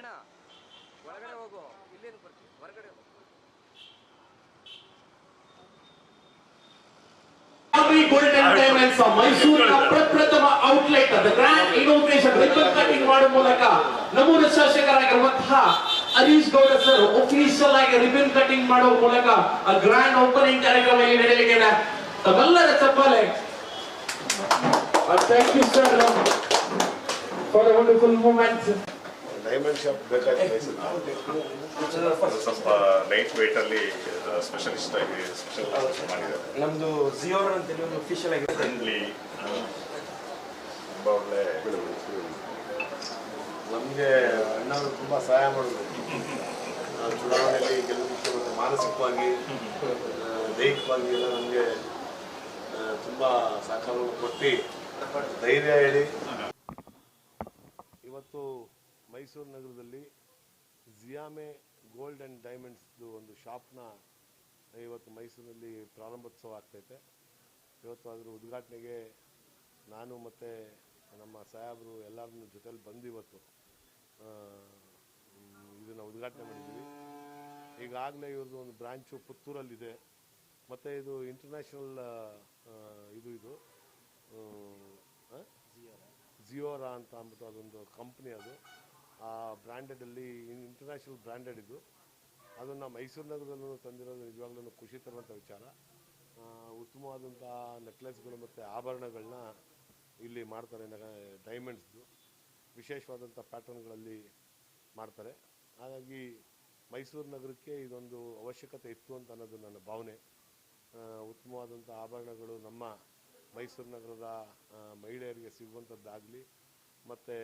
ಕಿರಣ ಹೊರಗಡೆ ಹೋಗು ಇಲ್ಲೇನು ಬರ್ತೀವಿ ಹೊರಗಡೆ ಹೋಗು. Every golden ಮೈಸೂರಿನ ಪ್ರಪ್ರಥಮ outlet the grand inauguration ribbon cutting ಮಾಡುವ ಮೂಲಕ ನಮ್ಮೂರ ಶಾಸಕರಾಗಿರುವಂತಹ ಹರೀಶ್ ಗೌಡ ಸರ್ ಒಫಿಷಿಯಲ್ ಆಗಿ ರಿಬನ್ ಕಟಿಂಗ್ ಮಾಡುವ ಮೂಲಕ ಆ ಗ್ರ್ಯಾಂಡ್ ಓಪನಿಂಗ್ ಕಾರ್ಯಕ್ರಮ ಇಲ್ಲಿ ನಡೆಯಲಿಕ್ಕೆ ತಮ್ಮೆಲ್ಲರ ಚಪ್ಪಾಲೆ thank you sir for the wonderful moments diamond shop ಬೇಕಾಗಿದೆ ಸ್ವಲ್ಪ ಲೈಟ್ ವೇಟ್ ಅಲ್ಲಿ ಸ್ಪೆಷಲಿಸ್ಟ್ ಆಗಿ ಸ್ಪೆಷಲ್ ಮಾಡಿದ್ದಾರೆ. ನಮ್ದು ಜಿಯೋ ಅಂತೇಳಿ ಒಂದು ಅಫಿಷಿಯಲ್ ಆಗಿ ಫ್ರೆಂಡ್ಲಿ ತುಂಬಾ ಒಳ್ಳೆ ನಮಗೆ ಅಣ್ಣವರು ತುಂಬ ಸಹಾಯ ಮಾಡಬೇಕು. ನಾವು ಚುನಾವಣೆಯಲ್ಲಿ ಗೆಲ್ಲೋದಕ್ಕೆ ಮತ್ತು ಮಾನಸಿಕವಾಗಿ ದೈಹಿಕವಾಗಿ ಎಲ್ಲ ನಮಗೆ ತುಂಬ ಸಹಕಾರವನ್ನು ಕೊಟ್ಟು ಧೈರ್ಯ ಹೇಳಿ ಮೈಸೂರು ನಗರದಲ್ಲಿ ಜಿಯಾಮೆ ಗೋಲ್ಡ್ ಆ್ಯಂಡ್ ಡೈಮಂಡ್ಸ್ದು ಒಂದು ಶಾಪ್ನ ಇವತ್ತು ಮೈಸೂರಿನಲ್ಲಿ ಪ್ರಾರಂಭೋತ್ಸವ ಆಗ್ತೈತೆ. ಇವತ್ತು ಅದರ ಉದ್ಘಾಟನೆಗೆ ನಾನು ಮತ್ತು ನಮ್ಮ ಸಾಹೇಬರು ಎಲ್ಲರನ್ನ ಜೊತೆಲಿ ಬಂದು ಇವತ್ತು ಇದನ್ನು ಉದ್ಘಾಟನೆ ಮಾಡಿದ್ದೀವಿ. ಈಗಾಗಲೇ ಇವ್ರದ್ದು ಒಂದು ಬ್ರಾಂಚು ಪುತ್ತೂರಲ್ಲಿದೆ. ಮತ್ತು ಇದು ಇಂಟರ್ನ್ಯಾಷನಲ್ ಇದು ಇದು ಜಿಯೋರಾ ಅಂತ ಅಂದ್ಬಿಟ್ಟು ಅದೊಂದು ಕಂಪ್ನಿ ಅದು. ಬ್ರ್ಯಾಂಡೆಡಲ್ಲಿ ಇಂಟರ್ನ್ಯಾಷನಲ್ ಬ್ರ್ಯಾಂಡೆಡ್ ಇದು. ಅದನ್ನು ಮೈಸೂರು ನಗರದಲ್ಲೂ ತಂದಿರೋದು ನಿಜವಾಗ್ಲೂ ಖುಷಿ ತರುವಂಥ ವಿಚಾರ. ಉತ್ತಮವಾದಂಥ ನೆಕ್ಲೆಸ್ಗಳು ಮತ್ತು ಆಭರಣಗಳನ್ನ ಇಲ್ಲಿ ಮಾಡ್ತಾರೆ ಡೈಮಂಡ್ಸ್ದು ವಿಶೇಷವಾದಂಥ ಪ್ಯಾಟರ್ನ್ಗಳಲ್ಲಿ ಮಾಡ್ತಾರೆ. ಹಾಗಾಗಿ ಮೈಸೂರು ನಗರಕ್ಕೆ ಇದೊಂದು ಅವಶ್ಯಕತೆ ಇತ್ತು ಅಂತ ಅನ್ನೋದು ನನ್ನ ಭಾವನೆ. ಉತ್ತಮವಾದಂಥ ಆಭರಣಗಳು ನಮ್ಮ ಮೈಸೂರು ನಗರದ ಮಹಿಳೆಯರಿಗೆ ಸಿಗುವಂಥದ್ದಾಗಲಿ ಮತ್ತು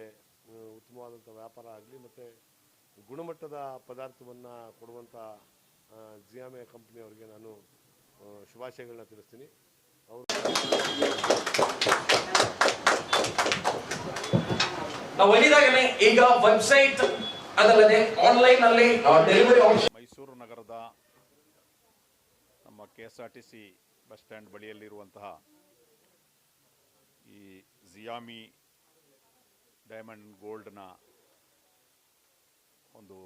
ಉತ್ತಮವಾದಂಥ ವ್ಯಾಪಾರ ಆಗಲಿ ಮತ್ತು ಗುಣಮಟ್ಟದ ಪದಾರ್ಥವನ್ನು ಕೊಡುವಂಥ ಜಿಯಾಮೆ ಕಂಪ್ನಿಯವರಿಗೆ ನಾನು ಶುಭಾಶಯಗಳನ್ನ ತಿಳಿಸ್ತೀನಿ. ಅವರು ನಾವು ಈಗ ವೆಬ್ಸೈಟ್ ಅದಲ್ಲದೆ ಆನ್ಲೈನ್ ಅಲ್ಲಿ ಡೆಲಿವರಿ ಆಪ್ಷನ್ ಮೈಸೂರು ನಗರದ ನಮ್ಮ K S R T C bus stand ಬಳಿಯಲ್ಲಿರುವಂತಹ ಈ ಜಿಯಾಮಿ ಡೈಮಂಡ್ ಗೋಲ್ಡ್ನ ಒಂದು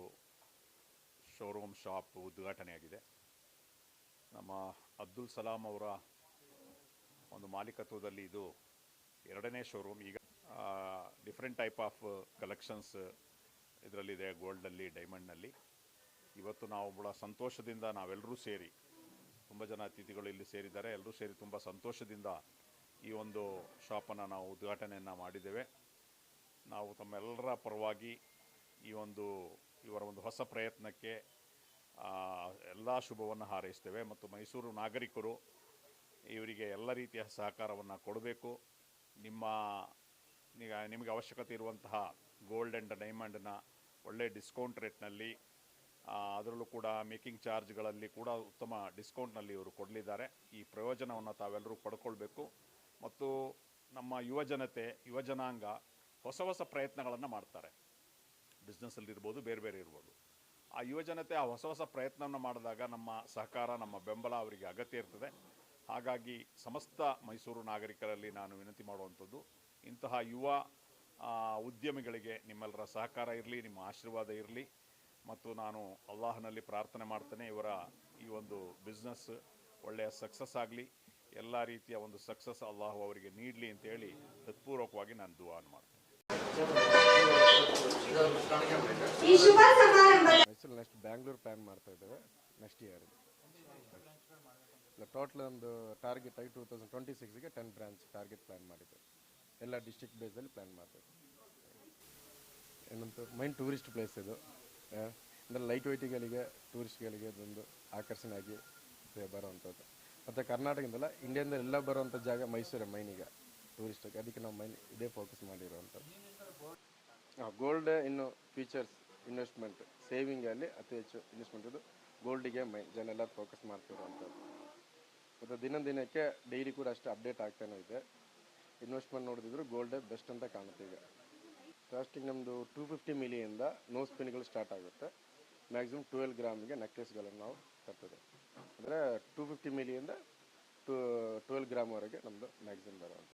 ಶೋರೂಮ್ ಶಾಪ್ ಉದ್ಘಾಟನೆಯಾಗಿದೆ ನಮ್ಮ ಅಬ್ದುಲ್ ಸಲಾಂ ಅವರ ಒಂದು ಮಾಲೀಕತ್ವದಲ್ಲಿ ಇದು ಎರಡನೇ ಶೋರೂಮ್ ಈಗ ಡಿಫ್ರೆಂಟ್ ಟೈಪ್ ಆಫ್ ಕಲೆಕ್ಷನ್ಸ್ ಇದರಲ್ಲಿದೆ ಗೋಲ್ಡಲ್ಲಿ ಡೈಮಂಡ್ನಲ್ಲಿ ಇವತ್ತು ನಾವು ಬಹಳ ಸಂತೋಷದಿಂದ ನಾವೆಲ್ಲರೂ ಸೇರಿ, ತುಂಬ ಜನ ಅತಿಥಿಗಳು ಇಲ್ಲಿ ಸೇರಿದ್ದಾರೆ. ಎಲ್ಲರೂ ಸೇರಿ ತುಂಬ ಸಂತೋಷದಿಂದ ಈ ಒಂದು ಶಾಪನ್ನು ನಾವು ಉದ್ಘಾಟನೆಯನ್ನು ಮಾಡಿದ್ದೇವೆ. ನಾವು ತಮ್ಮೆಲ್ಲರ ಪರವಾಗಿ ಈ ಒಂದು, ಇವರ ಒಂದು ಹೊಸ ಪ್ರಯತ್ನಕ್ಕೆ ಎಲ್ಲ ಶುಭವನ್ನು ಹಾರೈಸ್ತೇವೆ. ಮತ್ತು ಮೈಸೂರು ನಾಗರಿಕರು ಇವರಿಗೆ ಎಲ್ಲ ರೀತಿಯ ಸಹಕಾರವನ್ನು ಕೊಡಬೇಕು. ನಿಮ್ಮ ನಿಮಗೆ ಅವಶ್ಯಕತೆ ಇರುವಂತಹ ಗೋಲ್ಡ್ ಆ್ಯಂಡ್ ಡೈಮಂಡ್ನ ಒಳ್ಳೆ ಡಿಸ್ಕೌಂಟ್ ರೇಟ್ನಲ್ಲಿ ಅದರಲ್ಲೂ ಕೂಡ ಮೇಕಿಂಗ್ ಚಾರ್ಜ್ಗಳಲ್ಲಿ ಕೂಡ ಉತ್ತಮ ಡಿಸ್ಕೌಂಟ್ನಲ್ಲಿ ಇವರು ಕೊಡಲಿದ್ದಾರೆ. ಈ ಪ್ರಯೋಜನವನ್ನು ತಾವೆಲ್ಲರೂ ಪಡ್ಕೊಳ್ಬೇಕು. ಮತ್ತು ನಮ್ಮ ಯುವ ಜನತೆ, ಯುವ ಜನಾಂಗ ಹೊಸ ಹೊಸ ಪ್ರಯತ್ನಗಳನ್ನು ಮಾಡ್ತಾರೆ. ಬಿಸ್ನೆಸ್ಸಲ್ಲಿ ಇರ್ಬೋದು, ಬೇರೆ ಬೇರೆ ಇರ್ಬೋದು. ಆ ಯುವಜನತೆ ಆ ಹೊಸ ಹೊಸ ಪ್ರಯತ್ನವನ್ನು ಮಾಡಿದಾಗ ನಮ್ಮ ಸಹಕಾರ, ನಮ್ಮ ಬೆಂಬಲ ಅವರಿಗೆ ಅಗತ್ಯ ಇರ್ತದೆ. ಹಾಗಾಗಿ ಸಮಸ್ತ ಮೈಸೂರು ನಾಗರಿಕರಲ್ಲಿ ನಾನು ವಿನಂತಿ ಮಾಡುವಂಥದ್ದು, ಇಂತಹ ಯುವ ಉದ್ಯಮಿಗಳಿಗೆ ನಿಮ್ಮೆಲ್ಲರ ಸಹಕಾರ ಇರಲಿ, ನಿಮ್ಮ ಆಶೀರ್ವಾದ ಇರಲಿ ಮತ್ತು ನಾನು ಅಲ್ಲಾಹನಲ್ಲಿ ಪ್ರಾರ್ಥನೆ ಮಾಡ್ತೇನೆ, ಇವರ ಈ ಒಂದು ಬಿಸ್ನೆಸ್ ಒಳ್ಳೆಯ ಸಕ್ಸಸ್ ಆಗಲಿ, ಎಲ್ಲ ರೀತಿಯ ಒಂದು ಸಕ್ಸಸ್ ಅಲ್ಲಾಹು ಅವರಿಗೆ ನೀಡಲಿ ಅಂತೇಳಿ ಹೃತ್ಪೂರ್ವಕವಾಗಿ ನಾನು ದುವಾನ್ ಮಾಡ್ತೇನೆ. ಈ ನೆಕ್ಸ್ಟ್ ಬ್ಯಾಂಗ್ಳೂರ್ ಪ್ಲಾನ್ ಮಾಡ್ತಾ ಇದ್ದೇವೆ ನೆಕ್ಸ್ಟ್ ಇಯರ್ ಟೋಟಲ್ ಒಂದು ಟಾರ್ಗೆಟ್ ಆಗಿ ಟೂ ತೌಸಂಡ್ ಟ್ವೆಂಟಿ ಸಿಕ್ಸ್ಗೆ ಟೆನ್ ಬ್ರಾಂಚ್ ಟಾರ್ಗೆಟ್ ಪ್ಲಾನ್ ಮಾಡಿದ್ದೇವೆ. ಎಲ್ಲ ಡಿಸ್ಟಿಕ್ ಬೇಸಲ್ಲಿ ಪ್ಲ್ಯಾನ್ ಮಾಡ್ತೇವೆ. ಏನಂತ ಮೈನ್ ಟೂರಿಸ್ಟ್ ಪ್ಲೇಸ್ ಇದು. ಅಂದರೆ ಲೈಟ್ ವೈಟಿಗಳಿಗೆ ಟೂರಿಸ್ಟ್ಗಳಿಗೆ ಅದೊಂದು ಆಕರ್ಷಣೆ ಆಗಿ ಬರೋವಂಥದ್ದು. ಮತ್ತು ಕರ್ನಾಟಕದಿಂದಲ್ಲ ಇಂಡಿಯಾದಿಂದ ಎಲ್ಲ ಬರುವಂಥ ಜಾಗ ಮೈಸೂರೇ ಮೈನಿಗೆ ಈಗ ಟೂರಿಸ್ಟಿಗೆ ಅದಕ್ಕೆ ನಾವು ಮೈನ್ ಇದೇ ಫೋಕಸ್ ಮಾಡಿರುವಂಥದ್ದು. ಗೋಲ್ಡ್ ಇನ್ನು ಫ್ಯೂಚರ್ಸ್ ಇನ್ವೆಸ್ಟ್ಮೆಂಟ್ ಸೇವಿಂಗಲ್ಲಿ ಅತಿ ಹೆಚ್ಚು ಇನ್ವೆಸ್ಟ್ಮೆಂಟ್ ಇದು ಗೋಲ್ಡಿಗೆ ಮೈ ಜನ ಎಲ್ಲ ಫೋಕಸ್ ಮಾಡ್ತಿರುವಂಥದ್ದು. ಮತ್ತು ದಿನ ದಿನಕ್ಕೆ ಡೈಲಿ ಕೂಡ ಅಷ್ಟು ಅಪ್ಡೇಟ್ ಆಗ್ತಾನೆ ಇದೆ. ಇನ್ವೆಸ್ಟ್ಮೆಂಟ್ ನೋಡಿದ್ರು ಗೋಲ್ಡ್ ಬೆಸ್ಟ್ ಅಂತ ಕಾಣುತ್ತೆ ಈಗ. ಸ್ಟಾರ್ಟಿಂಗ್ ನಮ್ಮದು ಟೂ ಫಿಫ್ಟಿ ಮಿಲಿಯಿಂದ ನೋ ಸ್ಪಿನ್ಗಳು ಸ್ಟಾರ್ಟ್ ಆಗುತ್ತೆ. ಮ್ಯಾಕ್ಸಿಮಮ್ ಟ್ವೆಲ್ ಗ್ರಾಮಿಗೆ ನೆಕ್ಲೆಸ್ಗಳನ್ನು ನಾವು ತರ್ತದೆ ಅಂದರೆ ಟೂ ಫಿಫ್ಟಿ ಮಿಲಿಯಿಂದ ಟು ಟ್ವೆಲ್ ಗ್ರಾಮ್ವರೆಗೆ ನಮ್ಮದು ಮ್ಯಾಕ್ಸಿಮಮ್ ಬರುವಂಥದ್ದು